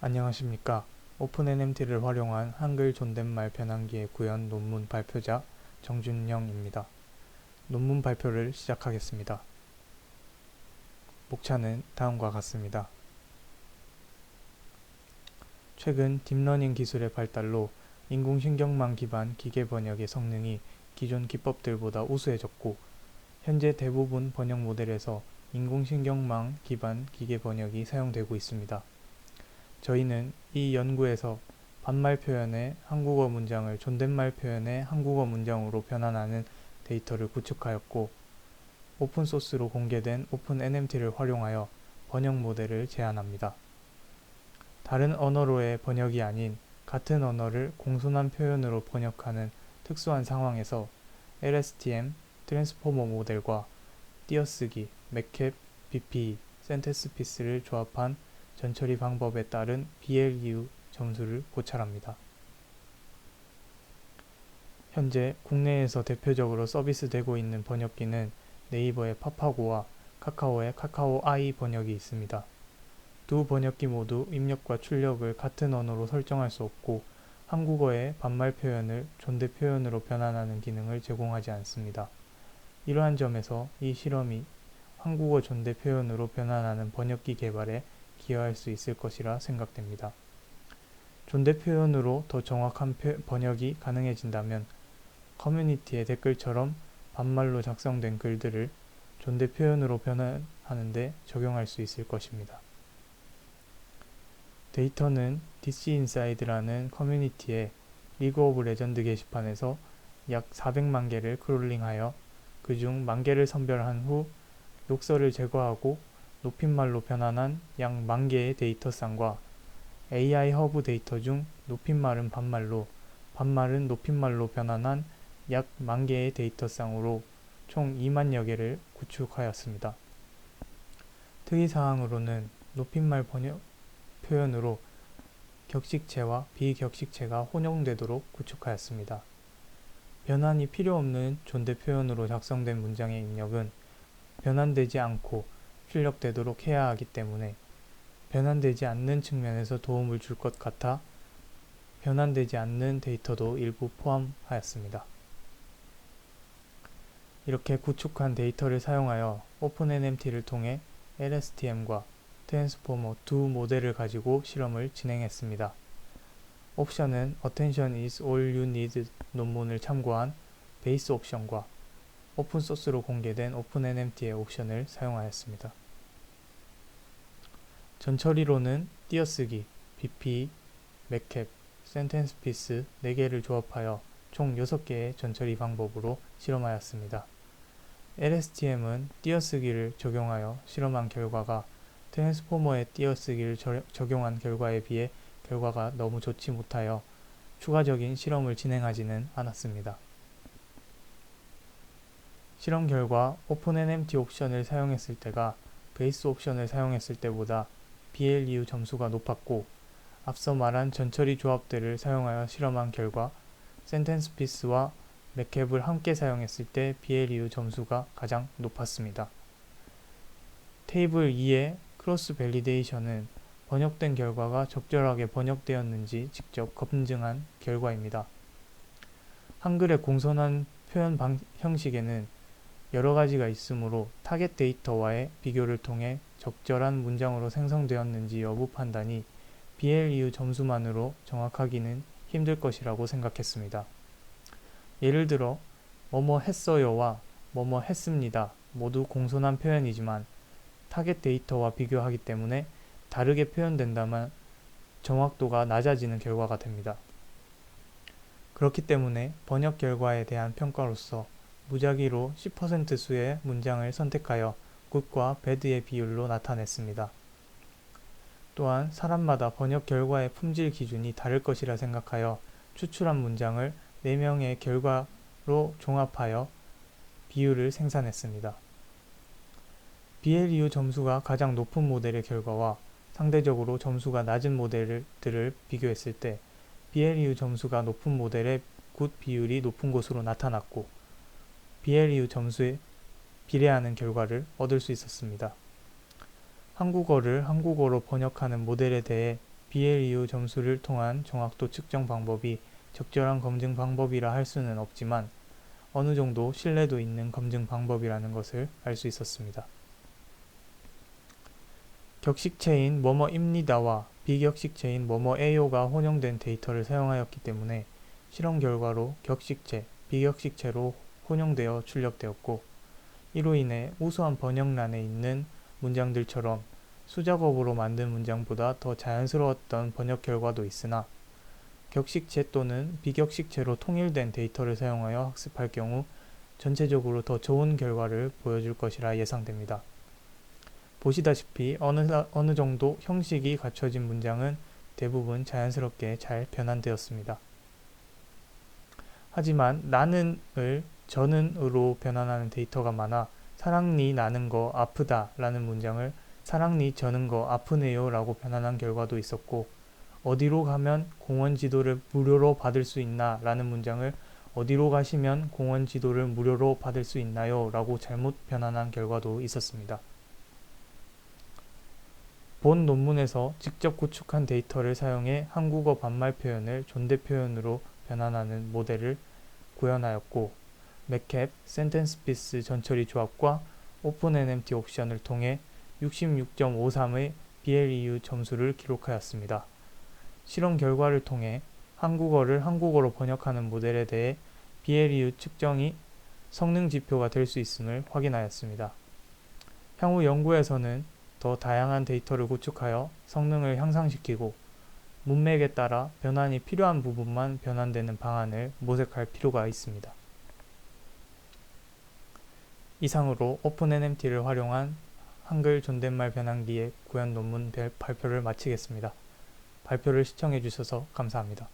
안녕하십니까. 오픈NMT를 활용한 한글 존댓말 변환기의 구현 논문 발표자 정준영입니다. 논문 발표를 시작하겠습니다. 목차는 다음과 같습니다. 최근 딥러닝 기술의 발달로 인공신경망 기반 기계 번역의 성능이 기존 기법들보다 우수해졌고 현재 대부분 번역 모델에서 인공신경망 기반 기계 번역이 사용되고 있습니다. 저희는 이 연구에서 반말 표현의 한국어 문장을 존댓말 표현의 한국어 문장으로 변환하는 데이터를 구축하였고 오픈소스로 공개된 오픈NMT를 활용하여 번역 모델을 제안합니다. 다른 언어로의 번역이 아닌 같은 언어를 공손한 표현으로 번역하는 특수한 상황에서 LSTM, 트랜스포머 모델과 띄어쓰기, 맥캡, BPE, 센테스 피스를 조합한 전처리 방법에 따른 BLU 점수를 고찰합니다. 현재 국내에서 대표적으로 서비스되고 있는 번역기는 네이버의 파파고와 카카오의 카카오 아이 번역이 있습니다. 두 번역기 모두 입력과 출력을 같은 언어로 설정할 수 없고 한국어의 반말 표현을 존대 표현으로 변환하는 기능을 제공하지 않습니다. 이러한 점에서 이 실험이 한국어 존대 표현으로 변환하는 번역기 개발에 기여할 수 있을 것이라 생각됩니다. 존대 표현으로 더 정확한 번역이 가능해진다면 커뮤니티의 댓글처럼 반말로 작성된 글들을 존대 표현으로 변환하는데 적용할 수 있을 것입니다. 데이터는 DC 인사이드라는 커뮤니티의 리그 오브 레전드 게시판에서 약 400만 개를 크롤링하여 그중 만 개를 선별한 후 욕설을 제거하고 높임말로 변환한 약 만 개의 데이터 쌍과 AI 허브 데이터 중 높임말은 반말로, 반말은 높임말로 변환한 약 만 개의 데이터 쌍으로 총 2만여 개를 구축하였습니다. 특이사항으로는 높임말 번역 표현으로 격식체와 비격식체가 혼용되도록 구축하였습니다. 변환이 필요 없는 존대 표현으로 작성된 문장의 입력은 변환되지 않고 출력되도록 해야 하기 때문에 변환되지 않는 측면에서 도움을 줄 것 같아 변환되지 않는 데이터도 일부 포함하였습니다. 이렇게 구축한 데이터를 사용하여 OpenNMT를 통해 LSTM과 트랜스포머 두 모델을 가지고 실험을 진행했습니다. 옵션은 Attention is all you need 논문을 참고한 베이스 옵션과 오픈소스로 공개된 오픈NMT의 옵션을 사용하였습니다. 전처리로는 띄어쓰기, BP, 맥캡, 센텐스 피스 4개를 조합하여 총 6개의 전처리 방법으로 실험하였습니다. LSTM은 띄어쓰기를 적용하여 실험한 결과가 트랜스포머의 띄어쓰기를 적용한 결과에 비해 결과가 너무 좋지 못하여 추가적인 실험을 진행하지는 않았습니다. 실험 결과 오픈NMT 옵션을 사용했을 때가 베이스 옵션을 사용했을 때보다 BLU 점수가 높았고 앞서 말한 전처리 조합들을 사용하여 실험한 결과 센텐스 피스와 맥캡을 함께 사용했을 때 BLU 점수가 가장 높았습니다. 테이블 2의 크로스 밸리데이션은 번역된 결과가 적절하게 번역되었는지 직접 검증한 결과입니다. 한글의 공손한 표현 방, 형식에는 여러 가지가 있으므로 타겟 데이터와의 비교를 통해 적절한 문장으로 생성되었는지 여부 판단이 BLEU 점수만으로 정확하기는 힘들 것이라고 생각했습니다. 예를 들어 뭐뭐 했어요와 뭐뭐 했습니다 모두 공손한 표현이지만 타겟 데이터와 비교하기 때문에 다르게 표현된다면 정확도가 낮아지는 결과가 됩니다. 그렇기 때문에 번역 결과에 대한 평가로서 무작위로 10% 수의 문장을 선택하여 굿과 배드의 비율로 나타냈습니다. 또한 사람마다 번역 결과의 품질 기준이 다를 것이라 생각하여 추출한 문장을 4명의 결과로 종합하여 비율을 생산했습니다. BLU 점수가 가장 높은 모델의 결과와 상대적으로 점수가 낮은 모델들을 비교했을 때 BLU 점수가 높은 모델의 굿 비율이 높은 것으로 나타났고 BLU 점수에 비례하는 결과를 얻을 수 있었습니다. 한국어를 한국어로 번역하는 모델에 대해 BLEU 점수를 통한 정확도 측정 방법이 적절한 검증 방법이라 할 수는 없지만 어느 정도 신뢰도 있는 검증 방법이라는 것을 알 수 있었습니다. 격식체인 뭐뭐입니다와 비격식체인 뭐뭐에요가 혼용된 데이터를 사용하였기 때문에 실험 결과로 격식체, 비격식체로 혼용되어 출력되었고 이로 인해 우수한 번역란에 있는 문장들처럼 수작업으로 만든 문장보다 더 자연스러웠던 번역 결과도 있으나 격식체 또는 비격식체로 통일된 데이터를 사용하여 학습할 경우 전체적으로 더 좋은 결과를 보여줄 것이라 예상됩니다. 보시다시피 어느, 어느 정도 형식이 갖춰진 문장은 대부분 자연스럽게 잘 변환되었습니다. 하지만 나는을 저는으로 변환하는 데이터가 많아 사랑니 나는 거 아프다 라는 문장을 사랑니 저는 거 아프네요 라고 변환한 결과도 있었고 어디로 가면 공원 지도를 무료로 받을 수 있나 라는 문장을 어디로 가시면 공원 지도를 무료로 받을 수 있나요 라고 잘못 변환한 결과도 있었습니다. 본 논문에서 직접 구축한 데이터를 사용해 한국어 반말 표현을 존대 표현으로 변환하는 모델을 구현하였고 맥캡, 센텐스피스 전처리 조합과 오픈NMT 옵션을 통해 66.53의 BLEU 점수를 기록하였습니다. 실험 결과를 통해 한국어를 한국어로 번역하는 모델에 대해 BLEU 측정이 성능 지표가 될 수 있음을 확인하였습니다. 향후 연구에서는 더 다양한 데이터를 구축하여 성능을 향상시키고 문맥에 따라 변환이 필요한 부분만 변환되는 방안을 모색할 필요가 있습니다. 이상으로 오픈NMT를 활용한 한글 존댓말 변환기의 구현 논문 발표를 마치겠습니다. 발표를 시청해 주셔서 감사합니다.